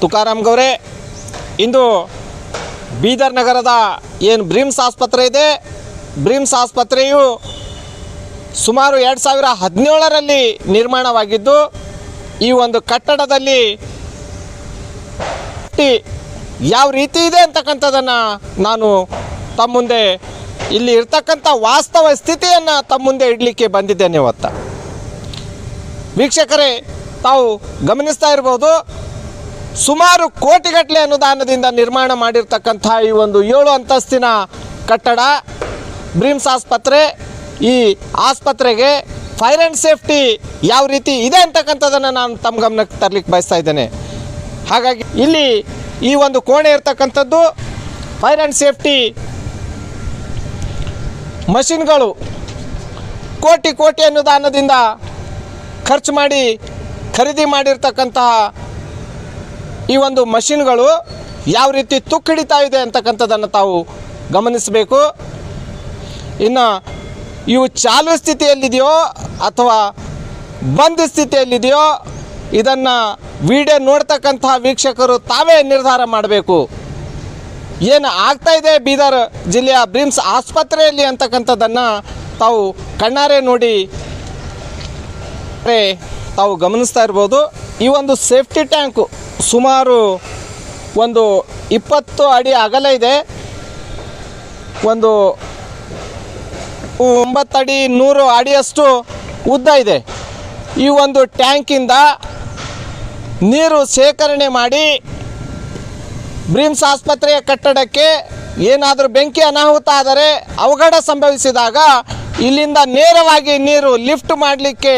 ತುಕಾರಾಮ್ ಗೌರೆ, ಇಂದು ಬೀದರ್ ನಗರದ ಏನು ಬ್ರಿಮ್ಸ್ ಆಸ್ಪತ್ರೆ ಇದೆ. ಬ್ರಿಮ್ಸ್ ಆಸ್ಪತ್ರೆಯು ಸುಮಾರು ಎರಡು ಸಾವಿರ ಹದಿನೇಳರಲ್ಲಿ ನಿರ್ಮಾಣವಾಗಿದ್ದು, ಈ ಒಂದು ಕಟ್ಟಡದಲ್ಲಿ ಯಾವ ರೀತಿ ಇದೆ ಅಂತಕ್ಕಂಥದ್ದನ್ನು ನಾನು ತಮ್ಮ ಮುಂದೆ ಇಲ್ಲಿ ಇರ್ತಕ್ಕಂಥ ವಾಸ್ತವ ಸ್ಥಿತಿಯನ್ನು ತಮ್ಮ ಮುಂದೆ ಇಡಲಿಕ್ಕೆ ಬಂದಿದ್ದೇನೆ ಇವತ್ತ. ವೀಕ್ಷಕರೇ, ತಾವು ಗಮನಿಸ್ತಾ ಇರ್ಬೋದು ಸುಮಾರು ಕೋಟಿಗಟ್ಟಲೆ ಅನುದಾನದಿಂದ ನಿರ್ಮಾಣ ಮಾಡಿರ್ತಕ್ಕಂಥ ಈ ಒಂದು ಏಳು ಅಂತಸ್ತಿನ ಕಟ್ಟಡ ಬ್ರಿಮ್ಸ್ ಆಸ್ಪತ್ರೆ, ಈ ಆಸ್ಪತ್ರೆಗೆ ಫೈರ್ ಆ್ಯಂಡ್ ಸೇಫ್ಟಿ ಯಾವ ರೀತಿ ಇದೆ ಅಂತಕ್ಕಂಥದ್ದನ್ನು ನಾನು ತಮ್ಮ ಗಮನಕ್ಕೆ ತರಲಿಕ್ಕೆ ಬಯಸ್ತಾ ಇದ್ದೇನೆ. ಹಾಗಾಗಿ ಇಲ್ಲಿ ಈ ಒಂದು ಕೋಣೆ ಇರ್ತಕ್ಕಂಥದ್ದು ಫೈರ್ ಆ್ಯಂಡ್ ಸೇಫ್ಟಿ ಮಷಿನ್ಗಳು ಕೋಟಿ ಕೋಟಿ ಅನುದಾನದಿಂದ ಖರ್ಚು ಮಾಡಿ ಖರೀದಿ ಮಾಡಿರ್ತಕ್ಕಂತಹ ಈ ಒಂದು ಮಷಿನ್ಗಳು ಯಾವ ರೀತಿ ತುಕ್ಕಿಡಿತಾ ಇದೆ ಅಂತಕ್ಕಂಥದ್ದನ್ನು ತಾವು ಗಮನಿಸಬೇಕು. ಇನ್ನು ಇವು ಚಾಲು ಸ್ಥಿತಿಯಲ್ಲಿದೆಯೋ ಅಥವಾ ಬಂದ್ ಸ್ಥಿತಿಯಲ್ಲಿದೆಯೋ ಇದನ್ನು ವಿಡಿಯೋ ನೋಡ್ತಕ್ಕಂತಹ ವೀಕ್ಷಕರು ತಾವೇ ನಿರ್ಧಾರ ಮಾಡಬೇಕು. ಏನು ಆಗ್ತಾ ಇದೆ ಬೀದರ್ ಜಿಲ್ಲೆಯ ಬ್ರಿಮ್ಸ್ ಆಸ್ಪತ್ರೆಯಲ್ಲಿ ಅಂತಕ್ಕಂಥದ್ದನ್ನು ತಾವು ಕಣ್ಣಾರೆ ನೋಡಿ. ತಾವು ಗಮನಿಸ್ತಾ ಇರ್ಬೋದು, ಈ ಒಂದು ಸೇಫ್ಟಿ ಟ್ಯಾಂಕು ಸುಮಾರು ಒಂದು ಇಪ್ಪತ್ತು ಅಡಿ ಅಗಲ ಇದೆ. ಒಂದು ಒಂಬತ್ತಡಿ ನೂರು ಅಡಿಯಷ್ಟು ಉದ್ದ ಇದೆ. ಈ ಒಂದು ಟ್ಯಾಂಕಿಂದ ನೀರು ಶೇಖರಣೆ ಮಾಡಿ ಬ್ರಿಮ್ಸ್ ಆಸ್ಪತ್ರೆಯ ಕಟ್ಟಡಕ್ಕೆ ಏನಾದರೂ ಬೆಂಕಿ ಅನಾಹುತ ಆದರೆ ಅವಘಡ ಸಂಭವಿಸಿದಾಗ ಇಲ್ಲಿಂದ ನೇರವಾಗಿ ನೀರು ಲಿಫ್ಟ್ ಮಾಡಲಿಕ್ಕೆ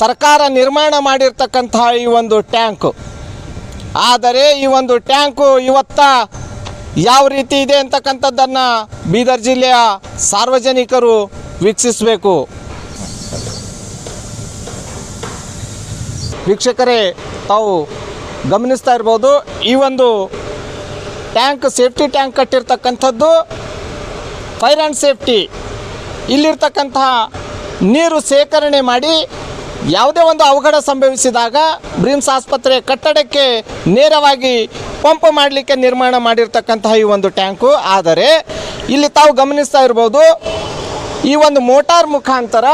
ಸರ್ಕಾರ ನಿರ್ಮಾಣ ಮಾಡಿರ್ತಕ್ಕಂತಹ ಈ ಒಂದು ಟ್ಯಾಂಕು. ಆದರೆ ಈ ಒಂದು ಟ್ಯಾಂಕು ಇವತ್ತ ಯಾವ ರೀತಿ ಇದೆ ಅಂತಕ್ಕಂಥದ್ದನ್ನು ಬೀದರ್ ಜಿಲ್ಲೆಯ ಸಾರ್ವಜನಿಕರು ವೀಕ್ಷಿಸಬೇಕು. ವೀಕ್ಷಕರೇ, ತಾವು ಗಮನಿಸ್ತಾ ಇರ್ಬೋದು, ಈ ಒಂದು ಟ್ಯಾಂಕ್ ಸೇಫ್ಟಿ ಟ್ಯಾಂಕ್ ಕಟ್ಟಿರ್ತಕ್ಕಂಥದ್ದು, ಫೈರ್ ಆ್ಯಂಡ್ ಸೇಫ್ಟಿ. ಇಲ್ಲಿರ್ತಕ್ಕಂತಹ ನೀರು ಶೇಖರಣೆ ಮಾಡಿ ಯಾವುದೇ ಒಂದು ಅವಘಡ ಸಂಭವಿಸಿದಾಗ ಬ್ರಿಮ್ಸ್ ಆಸ್ಪತ್ರೆ ಕಟ್ಟಡಕ್ಕೆ ನೇರವಾಗಿ ಪಂಪ್ ಮಾಡಲಿಕ್ಕೆ ನಿರ್ಮಾಣ ಮಾಡಿರ್ತಕ್ಕಂತಹ ಈ ಒಂದು ಟ್ಯಾಂಕು. ಆದರೆ ಇಲ್ಲಿ ತಾವು ಗಮನಿಸ್ತಾ ಇರ್ಬೋದು, ಈ ಒಂದು ಮೋಟಾರ್ ಮುಖಾಂತರ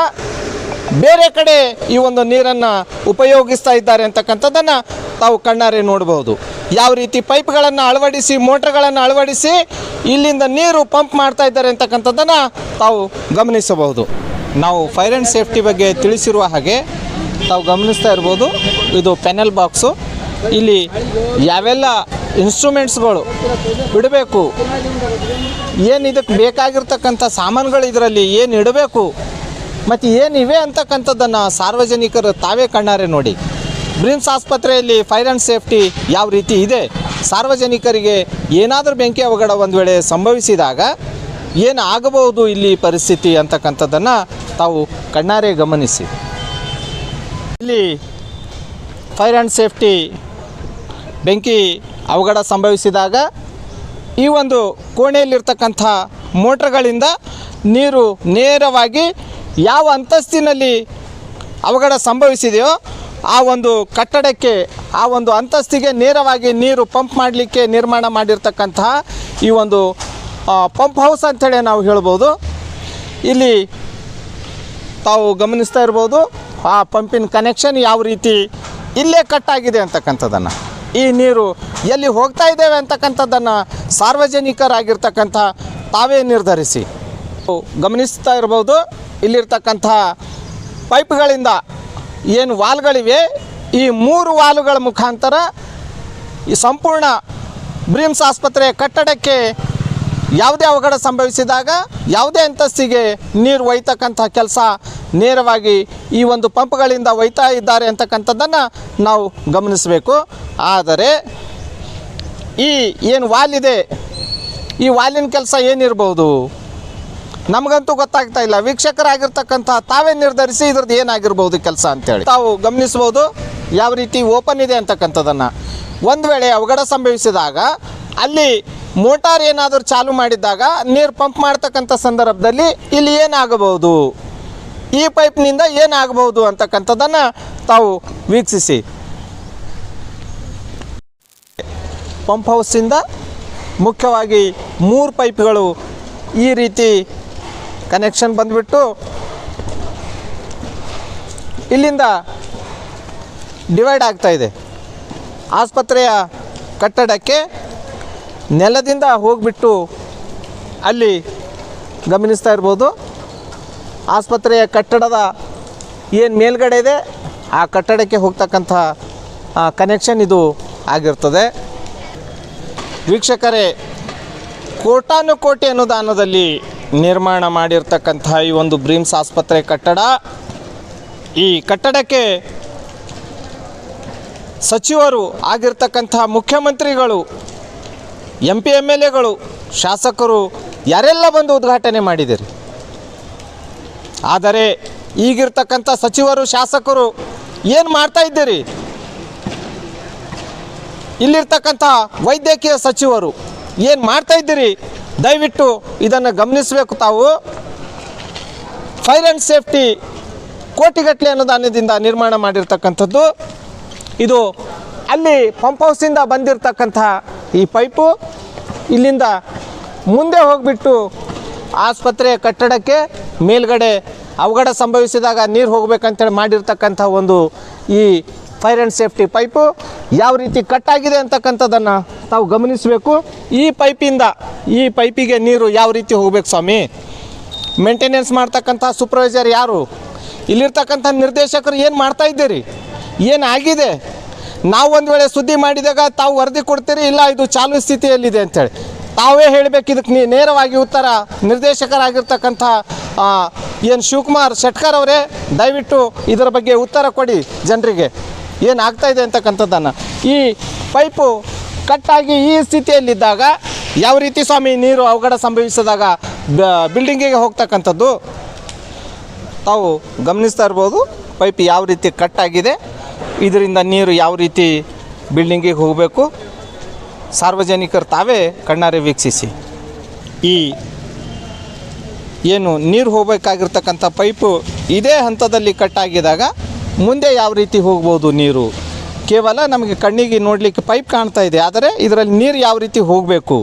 ಬೇರೆ ಕಡೆ ಈ ಒಂದು ನೀರನ್ನು ಉಪಯೋಗಿಸ್ತಾ ಇದ್ದಾರೆ ಅಂತಕ್ಕಂಥದ್ದನ್ನು ತಾವು ಕಣ್ಣಾರೆ ನೋಡ್ಬೋದು. ಯಾವ ರೀತಿ ಪೈಪ್ಗಳನ್ನು ಅಳವಡಿಸಿ, ಮೋಟ್ರ್ಗಳನ್ನು ಅಳವಡಿಸಿ ಇಲ್ಲಿಂದ ನೀರು ಪಂಪ್ ಮಾಡ್ತಾ ಇದ್ದಾರೆ ಅಂತಕ್ಕಂಥದ್ದನ್ನು ತಾವು ಗಮನಿಸಬಹುದು. ನಾವು ಫೈರ್ ಆ್ಯಂಡ್ ಸೇಫ್ಟಿ ಬಗ್ಗೆ ತಿಳಿಸಿರುವ ಹಾಗೆ ತಾವು ಗಮನಿಸ್ತಾ ಇರ್ಬೋದು. ಇದು ಪೆನಲ್ ಬಾಕ್ಸು. ಇಲ್ಲಿ ಯಾವೆಲ್ಲ ಇನ್ಸ್ಟ್ರೂಮೆಂಟ್ಸ್ಗಳು ಬಿಡಬೇಕು ಏನು ಇದಕ್ಕೆ ಬೇಕಾಗಿರ್ತಕ್ಕಂಥ ಸಾಮಾನುಗಳು ಇದರಲ್ಲಿ ಏನು ಇಡಬೇಕು, ಮತ್ತು ಏನಿವೆ ಅಂತಕ್ಕಂಥದ್ದನ್ನು ಸಾರ್ವಜನಿಕರು ತಾವೇ ಕಣ್ಣಾರೆ ನೋಡಿ. ಬ್ರಿಮ್ಸ್ ಆಸ್ಪತ್ರೆಯಲ್ಲಿ ಫೈರ್ ಆ್ಯಂಡ್ ಸೇಫ್ಟಿ ಯಾವ ರೀತಿ ಇದೆ? ಸಾರ್ವಜನಿಕರಿಗೆ ಏನಾದರೂ ಬೆಂಕಿ ಅವಘಡ ಒಂದು ವೇಳೆ ಸಂಭವಿಸಿದಾಗ ಏನು ಆಗಬಹುದು ಇಲ್ಲಿ ಪರಿಸ್ಥಿತಿ ಅಂತಕ್ಕಂಥದ್ದನ್ನು ತಾವು ಕಣ್ಣಾರೆ ಗಮನಿಸಿ. ಇಲ್ಲಿ ಫೈರ್ ಆ್ಯಂಡ್ ಸೇಫ್ಟಿ ಬೆಂಕಿ ಅವಘಡ ಸಂಭವಿಸಿದಾಗ ಈ ಒಂದು ಕೋಣೆಯಲ್ಲಿರ್ತಕ್ಕಂಥ ಮೋಟ್ರ್ಗಳಿಂದ ನೀರು ನೇರವಾಗಿ ಯಾವ ಅಂತಸ್ತಿನಲ್ಲಿ ಅವಘಡ ಸಂಭವಿಸಿದೆಯೋ ಆ ಒಂದು ಕಟ್ಟಡಕ್ಕೆ, ಆ ಒಂದು ಅಂತಸ್ತಿಗೆ ನೇರವಾಗಿ ನೀರು ಪಂಪ್ ಮಾಡಲಿಕ್ಕೆ ನಿರ್ಮಾಣ ಮಾಡಿರ್ತಕ್ಕಂತಹ ಈ ಒಂದು ಪಂಪ್ ಹೌಸ್ ಅಂಥೇಳಿ ನಾವು ಹೇಳ್ಬೋದು. ಇಲ್ಲಿ ತಾವು ಗಮನಿಸ್ತಾ ಇರ್ಬೋದು, ಆ ಪಂಪಿನ ಕನೆಕ್ಷನ್ ಯಾವ ರೀತಿ ಇಲ್ಲೇ ಕಟ್ಟಾಗಿದೆ ಅಂತಕ್ಕಂಥದ್ದನ್ನು. ಈ ನೀರು ಎಲ್ಲಿ ಹೋಗ್ತಾ ಇದ್ದೇವೆ ಅಂತಕ್ಕಂಥದ್ದನ್ನು ಸಾರ್ವಜನಿಕರಾಗಿರ್ತಕ್ಕಂಥ ತಾವೇ ನಿರ್ಧರಿಸಿ. ಗಮನಿಸ್ತಾ ಇರ್ಬೋದು, ಇಲ್ಲಿರ್ತಕ್ಕಂಥ ಪೈಪ್ಗಳಿಂದ ಏನು ವಾಲ್ಗಳಿವೆ, ಈ ಮೂರು ವಾಲುಗಳ ಮುಖಾಂತರ ಈ ಸಂಪೂರ್ಣ ಬ್ರಿಮ್ಸ್ ಆಸ್ಪತ್ರೆಯ ಕಟ್ಟಡಕ್ಕೆ ಯಾವುದೇ ಅವಘಡ ಸಂಭವಿಸಿದಾಗ ಯಾವುದೇ ಅಂತಸ್ತಿಗೆ ನೀರು ಒಯ್ತಕ್ಕಂಥ ಕೆಲಸ ನೇರವಾಗಿ ಈ ಒಂದು ಪಂಪ್ಗಳಿಂದ ಒಯ್ತಾ ಇದ್ದಾರೆ ಅಂತಕ್ಕಂಥದ್ದನ್ನು ನಾವು ಗಮನಿಸಬೇಕು. ಆದರೆ ಈ ಏನು ವಾಲಿದೆ ಈ ವಾಲಿನ ಕೆಲಸ ಏನಿರ್ಬೋದು? ನಮಗಂತೂ ಗೊತ್ತಾಗ್ತಾ ಇಲ್ಲ. ವೀಕ್ಷಕರಾಗಿರ್ತಕ್ಕಂಥ ತಾವೇ ನಿರ್ಧರಿಸಿ ಇದ್ರದ್ದು ಏನಾಗಿರ್ಬೋದು ಕೆಲಸ ಅಂತೇಳಿ. ತಾವು ಗಮನಿಸ್ಬೋದು ಯಾವ ರೀತಿ ಓಪನ್ ಇದೆ ಅಂತಕ್ಕಂಥದ್ದನ್ನು. ಒಂದು ವೇಳೆ ಅವಘಡ ಸಂಭವಿಸಿದಾಗ, ಅಲ್ಲಿ ಮೋಟಾರ್ ಏನಾದರೂ ಚಾಲು ಮಾಡಿದ್ದಾಗ ನೀರು ಪಂಪ್ ಮಾಡ್ತಕ್ಕಂಥ ಸಂದರ್ಭದಲ್ಲಿ ಇಲ್ಲಿ ಏನಾಗಬಹುದು? ಈ ಪೈಪ್ನಿಂದ ಏನಾಗಬಹುದು ಅಂತಕ್ಕಂಥದ್ದನ್ನು ತಾವು ವೀಕ್ಷಿಸಿ. ಪಂಪ್ ಹೌಸಿಂದ ಮುಖ್ಯವಾಗಿ ಮೂರು ಪೈಪ್ಗಳು ಈ ರೀತಿ ಕನೆಕ್ಷನ್ ಬಂದುಬಿಟ್ಟು ಇಲ್ಲಿಂದ ಡಿವೈಡ್ ಆಗ್ತಾ ಇದೆ. ಆಸ್ಪತ್ರೆಯ ಕಟ್ಟಡಕ್ಕೆ ನೆಲದಿಂದ ಹೋಗಿಬಿಟ್ಟು ಅಲ್ಲಿ ಗಮನಿಸ್ತಾ ಇರ್ಬೋದು. ಆಸ್ಪತ್ರೆಯ ಕಟ್ಟಡದ ಏನು ಮೇಲ್ಗಡೆ ಇದೆ, ಆ ಕಟ್ಟಡಕ್ಕೆ ಹೋಗ್ತಕ್ಕಂಥ ಕನೆಕ್ಷನ್ ಇದು ಆಗಿರ್ತದೆ. ವೀಕ್ಷಕರೇ, ಕೋಟಾನುಕೋಟಿ ಅನುದಾನದಲ್ಲಿ ನಿರ್ಮಾಣ ಮಾಡಿರ್ತಕ್ಕಂಥ ಈ ಒಂದು ಬ್ರೀಮ್ಸ್ ಆಸ್ಪತ್ರೆ ಕಟ್ಟಡ. ಈ ಕಟ್ಟಡಕ್ಕೆ ಸಚಿವರು ಆಗಿರ್ತಕ್ಕಂಥ ಮುಖ್ಯಮಂತ್ರಿಗಳು ಎಂ ಪಿ ಎಂ ಎಲ್ ಎಗಳು ಶಾಸಕರು ಯಾರೆಲ್ಲ ಬಂದು ಉದ್ಘಾಟನೆ ಮಾಡಿದಿರಿ? ಆದರೆ ಈಗಿರ್ತಕ್ಕಂಥ ಸಚಿವರು, ಶಾಸಕರು ಏನು ಮಾಡ್ತಾ ಇದ್ದೀರಿ? ಇಲ್ಲಿರ್ತಕ್ಕಂಥ ವೈದ್ಯಕೀಯ ಸಚಿವರು ಏನು ಮಾಡ್ತಾ ಇದ್ದೀರಿ? ದಯವಿಟ್ಟು ಇದನ್ನು ಗಮನಿಸಬೇಕು ತಾವು. ಫೈರ್ ಆ್ಯಂಡ್ ಸೇಫ್ಟಿ ಕೋಟಿಗಟ್ಟಲೆ ಅನುದಾನದಿಂದ ನಿರ್ಮಾಣ ಮಾಡಿರ್ತಕ್ಕಂಥದ್ದು. ಇದು ಅಲ್ಲಿ ಪಂಪ್ ಹೌಸಿಂದ ಬಂದಿರತಕ್ಕಂಥ ಈ ಪೈಪು. ಇಲ್ಲಿಂದ ಮುಂದೆ ಹೋಗಿಬಿಟ್ಟು ಆಸ್ಪತ್ರೆಯ ಕಟ್ಟಡಕ್ಕೆ ಮೇಲ್ಗಡೆ ಅವಘಡ ಸಂಭವಿಸಿದಾಗ ನೀರು ಹೋಗಬೇಕಂತೇಳಿ ಮಾಡಿರ್ತಕ್ಕಂಥ ಒಂದು ಈ ಫೈರ್ ಆ್ಯಂಡ್ ಸೇಫ್ಟಿ ಪೈಪು ಯಾವ ರೀತಿ ಕಟ್ಟಾಗಿದೆ ಅಂತಕ್ಕಂಥದ್ದನ್ನು ತಾವು ಗಮನಿಸಬೇಕು. ಈ ಪೈಪಿಂದ ಈ ಪೈಪಿಗೆ ನೀರು ಯಾವ ರೀತಿ ಹೋಗಬೇಕು ಸ್ವಾಮಿ? ಮೇಂಟೆನೆನ್ಸ್ ಮಾಡ್ತಕ್ಕಂಥ ಸೂಪರ್ವೈಸರ್ ಯಾರು? ಇಲ್ಲಿರ್ತಕ್ಕಂಥ ನಿರ್ದೇಶಕರು ಏನು ಮಾಡ್ತಾ ಇದ್ದೀರಿ? ಆಗಿದೆ? ನಾವು ಒಂದು ವೇಳೆ ಸುದ್ದಿ ಮಾಡಿದಾಗ ತಾವು ವರದಿ ಕೊಡ್ತೀರಿ, ಇಲ್ಲ ಇದು ಚಾಲು ಸ್ಥಿತಿಯಲ್ಲಿದೆ ಅಂತೇಳಿ. ತಾವೇ ಹೇಳಬೇಕು ಇದಕ್ಕೆ ನೀ ನೇರವಾಗಿ ಉತ್ತರ ನಿರ್ದೇಶಕರಾಗಿರ್ತಕ್ಕಂಥ ಏನು ಶಿವಕುಮಾರ್ ಶೆಟ್ಕರ್ ಅವರೇ ದಯವಿಟ್ಟು ಇದರ ಬಗ್ಗೆ ಉತ್ತರ ಕೊಡಿ ಜನರಿಗೆ. ಏನು ಆಗ್ತಾ ಇದೆ ಅಂತಕ್ಕಂಥದ್ದನ್ನು. ಈ ಪೈಪು ಕಟ್ಟಾಗಿ ಈ ಸ್ಥಿತಿಯಲ್ಲಿದ್ದಾಗ ಯಾವ ರೀತಿ ಸ್ವಾಮಿ ನೀರು ಅವಘಡ ಸಂಭವಿಸಿದಾಗ ಬಿಲ್ಡಿಂಗಿಗೆ ಹೋಗ್ತಕ್ಕಂಥದ್ದು? ತಾವು ಗಮನಿಸ್ತಾ ಇರ್ಬೋದು, ಪೈಪ್ ಯಾವ ರೀತಿ ಕಟ್ಟಾಗಿದೆ, ಇದರಿಂದ ನೀರು ಯಾವ ರೀತಿ ಬಿಲ್ಡಿಂಗಿಗೆ ಹೋಗಬೇಕು. ಸಾರ್ವಜನಿಕರು ತಾವೇ ಕಣ್ಣಾರೆ ವೀಕ್ಷಿಸಿ. ಈ ಏನು ನೀರು ಹೋಗಬೇಕಾಗಿರ್ತಕ್ಕಂಥ ಪೈಪು ಇದೇ ಹಂತದಲ್ಲಿ ಕಟ್ಟಾಗಿದಾಗ ಮುಂದೆ ಯಾವ ರೀತಿ ಹೋಗ್ಬೋದು ನೀರು? ಕೇವಲ ನಮಗೆ ಕಣ್ಣಿಗೆ ನೋಡಲಿಕ್ಕೆ ಪೈಪ್ ಕಾಣ್ತಾ ಇದೆ, ಆದರೆ ಇದರಲ್ಲಿ ನೀರು ಯಾವ ರೀತಿ ಹೋಗಬೇಕು?